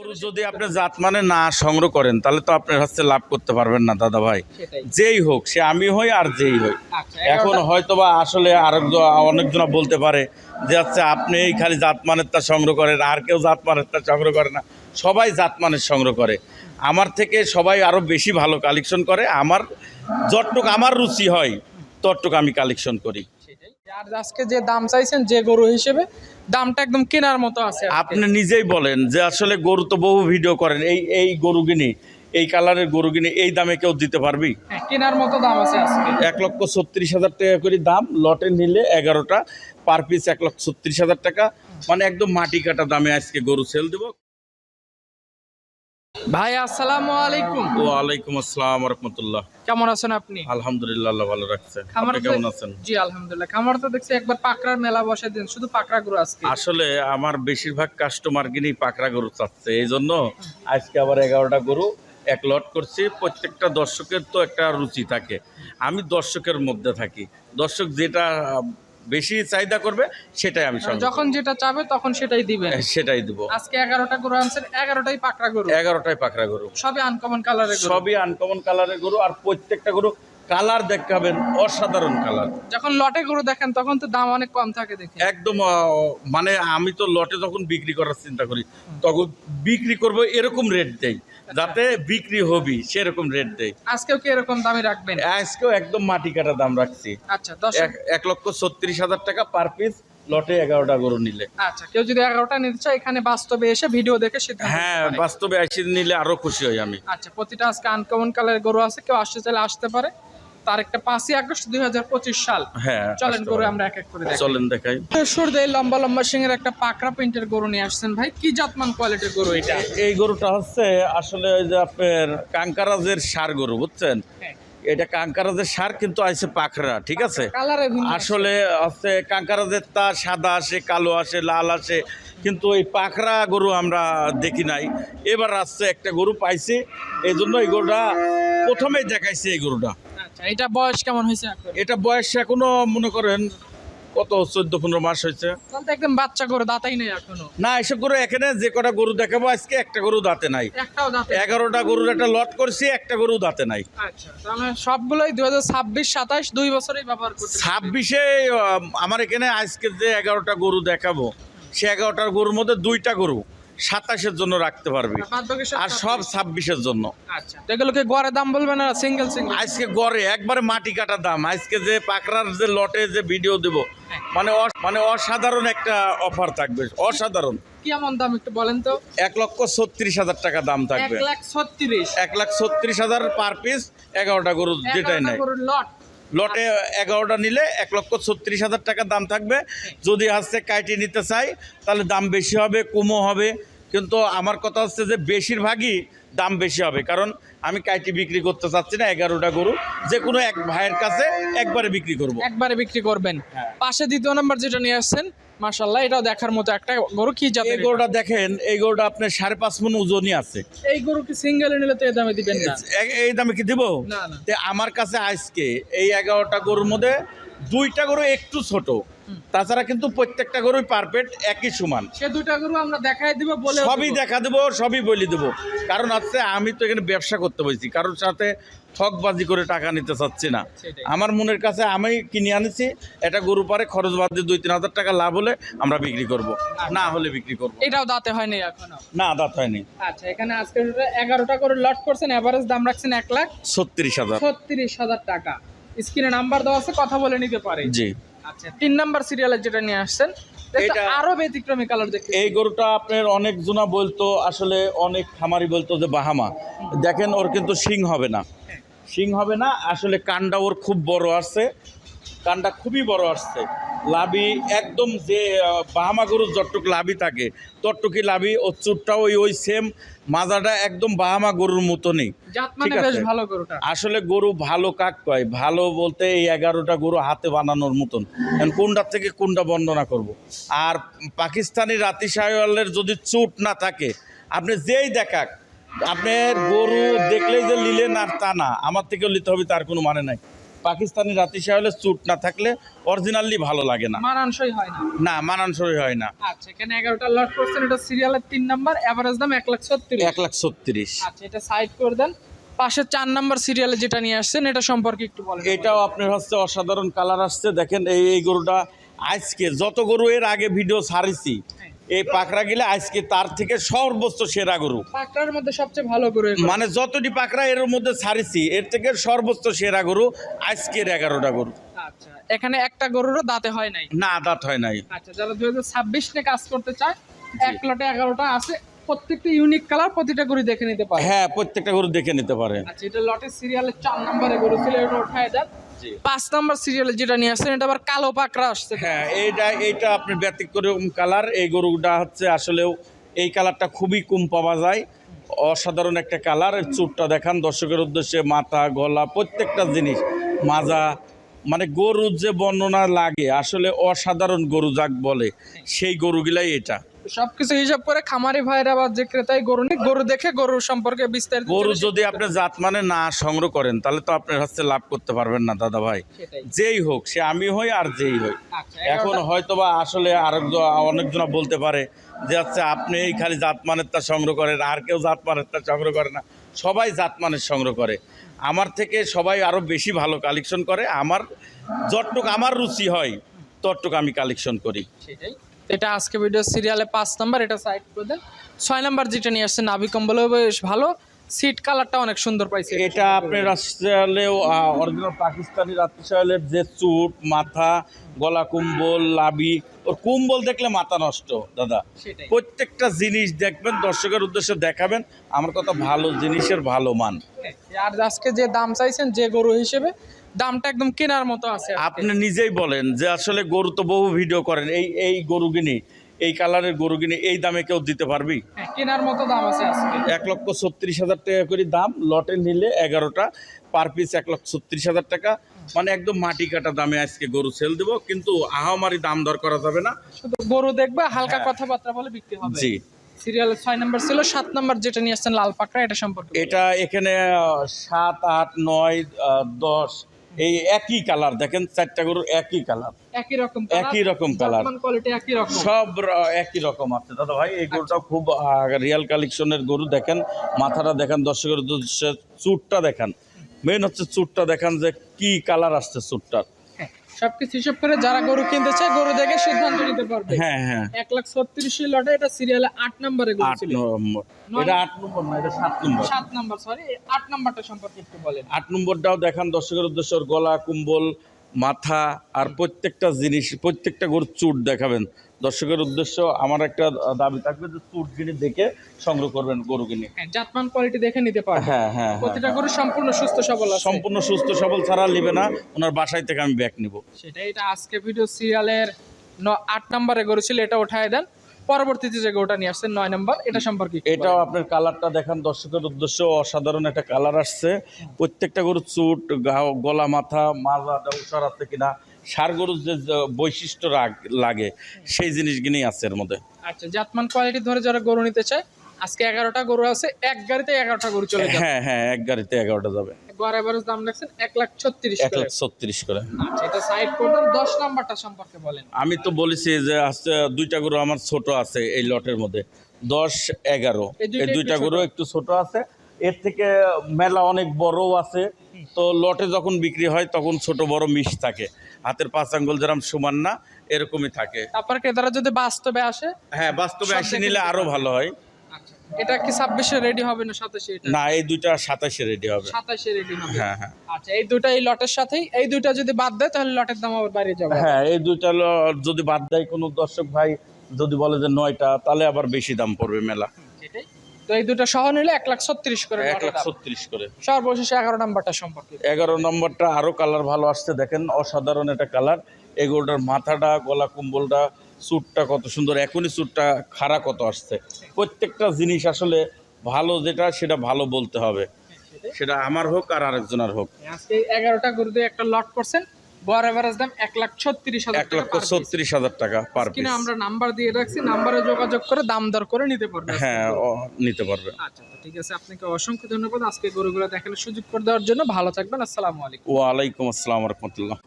গরু যদি আপনি জাত মানে না সংগ্রহ করেন তাহলে তো আপনার হচ্ছে লাভ করতে পারবেন না দাদা ভাই। যেই হোক সে আমি হই আর যেই হই। আচ্ছা এখন হয়তো বা আসলে আরেকজন অনেকজন বলতে পারে যে হচ্ছে আপনি খালি জাতমানের তা সংগ্রহ করেন আর কেউ জাতমানের তা সংগ্রহ করে না। সবাই জাতমানের সংগ্রহ করে। আমার থেকে সবাই আরও বেশি ভালো কালেকশন করে। আমার যতটুক আমার রুচি হয় ততটুক আমি কালেকশন করি। আর আজকে যে দাম চাইছেন যে গরু হিসেবে দামটা একদম কেনার মতো আছে আপনি নিজেই বলেন যে আসলে গরু তো বহু ভিডিও করেন এই এই গরু কিনি এই কালারের গরু কিনি এই দামে কেউ দিতে পারবি? হ্যাঁ, কেনার মতো দাম আছে আজকে। এক লক্ষ ছত্রিশ হাজার টাকা করে দাম লটে নিলে এগারোটা পার পিস এক লক্ষ ছত্রিশ হাজার টাকা। মানে একদম মাটি কাটা দামে আজকে গরু সেল দেবো। ভাই আসসালামু আলাইকুম। ওয়ালাইকুম আসসালাম রহমতুল্লাহ কেমন আছেন আপনি? আলহামদুলিল্লাহ আল্লাহ ভালো রাখছেন আপনি কেমন আছেন? জি আলহামদুলিল্লাহ। খামার তো দেখছি একবার পাকড়ার মেলা বসে দিন শুধু পাকড়া গরু আজকে। আসলে আমার বেশিরভাগ কাস্টমার কিনি পাকড়া গরু চাচ্ছে এই জন্য আজকে আবার এগারোটা গরু এক লট করছি। প্রত্যেকটা দর্শকের তো একটা রুচি থাকে। আমি দর্শকের মধ্যে থাকি। দর্শক যেটা বেশি চাহিদা করবে সেটাই আমি যখন যেটা চাবে তখন সেটাই দিবে। সেটাই দিব। আজকে এগারোটা গরু আনছেন এগারোটাই পাকড়া গরু। এগারোটাই পাকড়া গরু। সবই আনকমন কালারের সবই আনকমন কালারের গরু আর প্রত্যেকটা গরু কালার দেখাবেন অসাধারণ কালার যখন লটে গরু দেখেন তখন তো দাম অনেক কম থাকে দেখে। একদম মানে আমি তো লটে যখন বিক্রি করার চিন্তা করি তখন বিক্রি করব এরকম রেট দেই। যাতে বিক্রি হবি সেরকম রেট দেয় আজকেও কি এরকম দামে রাখবেন? আজকেও একদম মাটি কাটা দাম রাখছি। আচ্ছা এক লক্ষ ছত্রিশ হাজার টাকা পার পিস লটে এগারোটা গরু নিলে। আচ্ছা কেউ যদি এগারোটা নিতে চায় এখানে বাস্তবে এসে ভিডিও দেখে সিদ্ধান্ত হ্যাঁ বাস্তবে এসে নিলে আরও খুশি হই আমি। আচ্ছা প্রতিটা আজকে আনকমন কালারের গরু আছে কেউ আসতে চাইলে আসতে পারে। তার একটা পাঁচই আগস্ট দুই হাজার পঁচিশ সাল। হ্যাঁ চলেন গরু আমরা এক এক করে চলেন দেখাই। শুরুতে লম্বা লম্বা সিংহের একটা পাকড়া প্রিন্টের গরু নিয়ে আসছেন ভাই। কি জাতমান কোয়ালিটির গরু এটা? এই গরুটা হচ্ছে আসলে ওই যে আপনার কাঙ্কারাজের সার গরু বুঝছেন? হ্যাঁ। এটা কাঙ্কারাজের সার কিন্তু আছে পাখরা ঠিক আছে? আসলে হচ্ছে কাঙ্কারাজের তা সাদা আসে কালো আসে লাল আসে কিন্তু এই পাখরা গরু আমরা দেখি নাই। এবার আসছে একটা গরু পাইছি এই জন্য এই গরুটা প্রথমেই দেখাইছে এই গরুটা। আচ্ছা এটা বয়স কেমন হয়েছে এটা বয়স এখনও মনে করেন কত চোদ্দ পনেরো মাস হয়েছে। একদম বাচ্চা গরু দাঁতাই নেই এখনও। না এসব গরু এখানে যে কটা গরু দেখাবো আজকে একটা গরু দাঁতে নাই। এগারোটা গরুর একটা লট করছি একটা গরু দাঁতে নাই। আচ্ছা সবগুলোই দুই হাজার ছাব্বিশ সাতাশ দুই বছরই ব্যবহার পারবে। ছাব্বিশে আমার এখানে আজকে যে এগারোটা গরু দেখাবো সে এগারোটার গরুর মধ্যে দুইটা গরু। সাতাশের জন্য রাখতে পারবি। আর সব ছাব্বিশের জন্য। আচ্ছা। এগুলোকে গড়ে দাম বলবে না সিঙ্গেল সিঙ্গেল আজকে গড়ে একবারে মাটি কাটা দাম। আজকে যে পাকড়ার যে লটে যে ভিডিও দেব মানে মানে অসাধারণ একটা অফার থাকবে অসাধারণ। দাম একটু বলেন তো? এক লক্ষ ছত্রিশ হাজার টাকা দাম এক থাকবে লাখ ছত্রিশ। এক লাখ ছত্রিশ হাজার পার পিস এগারোটা গরু যেটাই নাই। লট লটে এগারোটা নিলে এক লক্ষ ছত্রিশ হাজার টাকা দাম থাকবে। যদি হচ্ছে কাইটি নিতে চাই তাহলে দাম বেশি হবে কুমো হবে। কিন্তু আমার কথা হচ্ছে যে বেশিরভাগই দাম বেশি হবে কারণ আমি কাইটি বিক্রি করতে চাচ্ছি না এগারোটা গরু যে কোনো এক ভাইয়ের কাছে একবারে বিক্রি করব একবারে বিক্রি করবেন হ্যাঁ। পাশে দ্বিতীয় নাম্বার যেটা নিয়ে আসছেন মাশাল্লাহ এটাও দেখার মতো একটা গরু কি এই জাতের এটা? গরুটা দেখেন এই গরুটা আপনার সাড়ে পাঁচ মন ওজনই আছে এই গরু কি সিঙ্গেল নিলে তো এই দামে দিবেন না এই দামে কি দিব না। আমার কাছে আজকে এই এগারোটা গরুর মধ্যে দুইটা গরু একটু ছোট তাছাড়া কিন্তু প্রত্যেকটা গরুই পারফেক্ট একই সমান। সে দুইটা গরু আমরা দেখাই দিব বলে সবই দেখা দেবো সবই বলি দেবো। কারণ হচ্ছে আমি তো এখানে ব্যবসা করতে বলছি কারোর সাথে ঠকবাজি করে টাকা নিতে চাচ্ছি না। আমার মনের কাছে আমি কিনে আনেছি এটা গরু পারে খরচ বাদ দিয়ে দুই তিন হাজার টাকা লাভ হলে আমরা বিক্রি করব। না হলে বিক্রি করব এটাও দাঁতে হয়নি এখনও? না দাঁত হয়নি। আচ্ছা এখানে আজকে এগারোটা করে লট করছেন এভারেজ দাম রাখছেন এক লাখ ছত্রিশ হাজার। ছত্রিশ হাজার টাকা। স্ক্রিনে নাম্বার দেওয়া আছে কথা বলে নিতে পারে জি। আচ্ছা তিন নাম্বার সিরিয়ালে যেটা নিয়ে আসছেন আরও ব্যতিক্রমী কালার দেখি এই গরুটা আপনার অনেক জনা বলতো আসলে অনেক খামারি বলতো যে বাহামা। দেখেন ওর কিন্তু শিং হবে না। শিং হবে না আসলে কান্ডা ওর খুব বড় আসছে কান্ডা খুবই বড় আসছে। লাভি একদম যে বাহামা গরুর যতটুক লাভি থাকে ততটুকি লাভি ওর চুটটাও ওই ওই সেম মাজাটা একদম বাহামা গরুর মতনই। জাত মানে ঠিক আছে। ভালো গরুটা। আসলে গরু ভালো কাক কয়? ভালো বলতে এই এগারোটা গরু হাতে বানানোর মতন। এখন কোনটার থেকে কোনটা বর্ণনা করব। আর পাকিস্তানি রাতি সাহেওয়ালের যদি চুট না থাকে আপনি যেই দেখাক আপনার গরু দেখলেই যে নিলেন আর তা না। আমার থেকেও নিতে হবে তার কোনো মানে নাই। পাকিস্তানি রাতিশা হলে চুট না থাকলে অরিজিনালি ভালো লাগে না। মানানসই হয় না। না মানানসই হয় না। আচ্ছা এখানে এগারোটা লট করছেন এটা সিরিয়ালের তিন নাম্বার এভারেজ দাম এক লাখ সত্তর এক লাখ ছত্রিশ। আচ্ছা এটা সাইড করে দেন। পাশে চার নাম্বার সিরিয়ালে যেটা নিয়ে আসছেন এটা সম্পর্কে একটু বলেন। এটাও আপনার হচ্ছে অসাধারণ কালার আসছে। দেখেন এই এই গরুটা আজকে যত গরু এর আগে ভিডিও ছাড়িছি এই পাকড়া গেলে আজকে তার থেকে সর্বোচ্চ সেরা গরু। পাকড়ার মধ্যে সবচেয়ে ভালো গরু মানে যতটি পাকড়া এর মধ্যে ছাড়িছি এর থেকে সর্বোচ্চ সেরা গরু আজকের এগারোটা গরু। আচ্ছা এখানে একটা গরুরও দাঁতে হয় নাই? না দাঁত হয় নাই। আচ্ছা যারা দুই হাজার ছাব্বিশ নিয়ে কাজ করতে চায় এক লটে এগারোটা আছে প্রত্যেকটা ইউনিক কালার প্রতিটা গরু দেখে নিতে পারে। হ্যাঁ প্রত্যেকটা গরু দেখে নিতে পারে। আচ্ছা এটা লটের সিরিয়ালের চার নম্বরে গরু ছিল এটা উঠায় দেন। পাঁচ নাম্বার সিরিয়ালে যেটা নিয়ে আসছেন এটা আবার কালো পাকড়া আসছে। হ্যাঁ এইটা এইটা আপনি ব্যতিক্রম কালার এই গরুটা হচ্ছে আসলেও এই কালারটা খুবই কম পাওয়া যায়। অসাধারণ একটা কালার চুটটা দেখান দর্শকের উদ্দেশ্যে মাথা গলা প্রত্যেকটা জিনিস। মাজা মানে গরুর যে বর্ণনা লাগে আসলে অসাধারণ গরু যাক বলে সেই গরুগুলাই এটা। সবকিছু হিসাব করে খামারি ভাইরা বা যে ক্রেতাই গরু নিক গরু দেখে গরু সম্পর্কে বিস্তারিত গরু যদি আপনি জাত মানে না সংগ্রহ করেন তাহলে তো আপনার হচ্ছে লাভ করতে পারবেন না দাদা ভাই। যেই হোক সে আমি হই আর যেই হই। আচ্ছা এখন এগারোটা- হয়তোবা আসলে আরেকজন অনেকজন বলতে পারে যে হচ্ছে আপনি এই খালি জাতমানের তা সংগ্রহ করেন আর কেউ জাতমানের তা সংগ্রহ করে না। সবাই জাতমানের সংগ্রহ করে। আমার থেকে সবাই আরও বেশি ভালো কালেকশন করে। আমার যতটুক আমার রুচি হয় ততটুক আমি কালেকশন করি। সেটাই। এটা আজকে ভিডিও সিরিয়ালে পাঁচ নাম্বার এটা সাইড করে দেন। ছয় নাম্বার যেটা নিয়ে আসছে নাভি কম্বলও বেশ ভালো। সিট কালারটা অনেক সুন্দর পাইছে। এটা আপনি রাষ্ট্রালেও অরিজিনাল পাকিস্তানি রাত্রিশালের যে চুট মাথা গলা কুম্বল লাবি ওর কুম্বল দেখলে মাথা নষ্ট দাদা। প্রত্যেকটা জিনিস দেখবেন দর্শকের উদ্দেশ্যে দেখাবেন আমার কথা ভালো জিনিসের ভালো মান। আর আজকে যে দাম চাইছেন যে গরু হিসেবে দামটা একদম কেনার মতো আছে আপনি নিজেই বলেন যে আসলে গরু তো বহু ভিডিও করেন। এই এই গরু কিনে এই কালারের গরু কিনে এই দামে কেউ দিতে পারবি? হ্যাঁ, কেনার মতো দাম আছে এক লক্ষ ছত্রিশ হাজার টাকা করে দাম লটে নিলে এগারোটা পার পিস এক লক্ষ ছত্রিশ হাজার টাকা। মানে একদম মাটি কাটা দামে আজকে গরু সেল দেবো কিন্তু আহামারি দাম দর করা যাবে না। শুধু গরু দেখবে হালকা হ্যাঁ। কথাবার্তা বলে বিক্রি হবে। জি। সিরিয়ালের ছয় নাম্বার ছিল সাত নাম্বার যেটা নিয়ে আসছেন লাল পাকড়া এটা সম্পর্কে এটা এখানে সাত আট নয় দশ এই একই কালার দেখেন চারটা গরুর একই কালার। একই রকম একই রকম রকম। সব একই রকম আছে। দাদা ভাই এই গরুটা খুব রিয়াল কালেকশনের গরু দেখেন। মাথাটা দেখেন দর্শকের চুটটা দেখেন। মেন হচ্ছে চুটটা দেখেন যে কি কালার আসছে চুটটার। সবকিছু হিসাব করে যারা গরু কিনতে চায় গরু দেখে সিদ্ধান্ত নিতে পারবে। হ্যাঁ হ্যাঁ। এক লাখ ছত্রিশ লটে এটা সিরিয়ালে আট নম্বরে গরু ছিল। এটা আট নম্বর না এটা সাত নম্বর। সাত নম্বর সরি আট নম্বরটা সম্পর্কে একটু বলেন। আট নম্বরটাও দেখান দর্শকের উদ্দেশ্য গলা কুম্বল মাথা আর প্রত্যেকটা জিনিস প্রত্যেকটা গরুর চুট দেখাবেন। দর্শকের উদ্দেশ্য আমার একটা দাবি থাকবে যে চুট জিনিস দেখে সংগ্রহ করবেন গরু কিনে। হ্যাঁ জাতমান কোয়ালিটি দেখে নিতে পারবে হ্যাঁ হ্যাঁ হ্যাঁ প্রতিটা গরু সম্পূর্ণ সুস্থ সবল সম্পূর্ণ সুস্থ সবল ছাড়া নিবে না ওনার বাসায় থেকে আমি ব্যাগ নিব। সেটাই এটা আজকে ভিডিও সিরিয়ালের ন- আট নম্বরে গরু ছিল এটা উঠায় দেন। পরবর্তীতে যে গরুটা নিয়ে আসছেন নয় নম্বর এটা সম্পর্কে এটাও আপনার কালারটা দেখান দর্শকের উদ্দেশ্য অসাধারণ একটা কালার আসছে। প্রত্যেকটা গরুর চুট গলা মাথা মাজা উষার আছে কিনা সার গরুর যে বৈশিষ্ট্য রাগ- লাগে সেই জিনিসগুলি আছে এর মধ্যে। আচ্ছা জাতমান কোয়ালিটি ধরে যারা গরু নিতে চায় আজকে এগারোটা গরু আছে এক গাড়িতে এগারোটা গরু চলে যাবে। হ্যাঁ হ্যাঁ এক গাড়িতে এগারোটা যাবে। গড় এভারেজ দাম রাখছেন এক লাখ ছত্রিশ এক লাখ ছত্রিশ করে। আচ্ছা এটা সাইড করবেন দশ নাম্বারটা সম্পর্কে বলেন। আমি তো বলেছি যে আজকে দুইটা গরু আমার ছোট আছে এই লটের মধ্যে। দশ এগারো। এই দুইটা গরু একটু ছোট আছে। এর থেকে মেলা অনেক বড়ও আছে। তো লটে যখন বিক্রি হয় তখন ছোট বড় মিশ থাকে। হাতের পাঁচ আঙ্গুল যেরকম সমান না এরকমই থাকে। তারপর ক্রেতারা যদি বাস্তবে আসে হ্যাঁ বাস্তবে আসে নিলে আরও ভালো হয়। এটা কি ছাব্বিশে রেডি হবে না সাতাশে না এই দুইটা সাতাশে রেডি হবে। সাতাশে রেডি হবে। হ্যাঁ হ্যাঁ। আচ্ছা এই দুটা এই লটের সাথেই এই দুইটা যদি বাদ দেয় তাহলে লটের দাম আবার বাইরে যাবে। হ্যাঁ এই দুইটা যদি বাদ দেয় কোনো দর্শক ভাই যদি বলে যে নয়টা তাহলে আবার বেশি দাম পড়বে মেলা। সেটাই। তো এই দুটো সহ নিলে এক লাখ ছত্রিশ করে এক লাখ ছত্রিশ করে। সর্বশেষে এগারো নাম্বারটা সম্পর্কে। এগারো নম্বরটা আরও কালার ভালো আসছে দেখেন অসাধারণ একটা কালার। এগুলোটার মাথাটা গলা কুম্বলটা স্যুটটা কত সুন্দর এখনই স্যুটটা খাড়া কত আসছে। প্রত্যেকটা জিনিস আসলে ভালো যেটা সেটা ভালো বলতে হবে। সেটা আমার হোক আর আরেকজনের হোক। আজকে এগারোটা গরু দিয়ে একটা লট করছেন। বর এভারেজ দাম এক লাখ ছত্রিশ হাজার এক লক্ষ ছত্রিশ হাজার টাকা পার কিনা আমরা নাম্বার দিয়ে রাখছি নাম্বারে যোগাযোগ করে দাম দর করে নিতে পারবে হ্যাঁ নিতে পারবে। আচ্ছা ঠিক আছে আপনাকে অসংখ্য ধন্যবাদ আজকে গরুগুলো দেখানোর সুযোগ করে দেওয়ার জন্য। ভালো থাকবেন আসসালামু আলাইকুম। ওয়ালাইকুম আসসালাম রহমতুল্লাহ।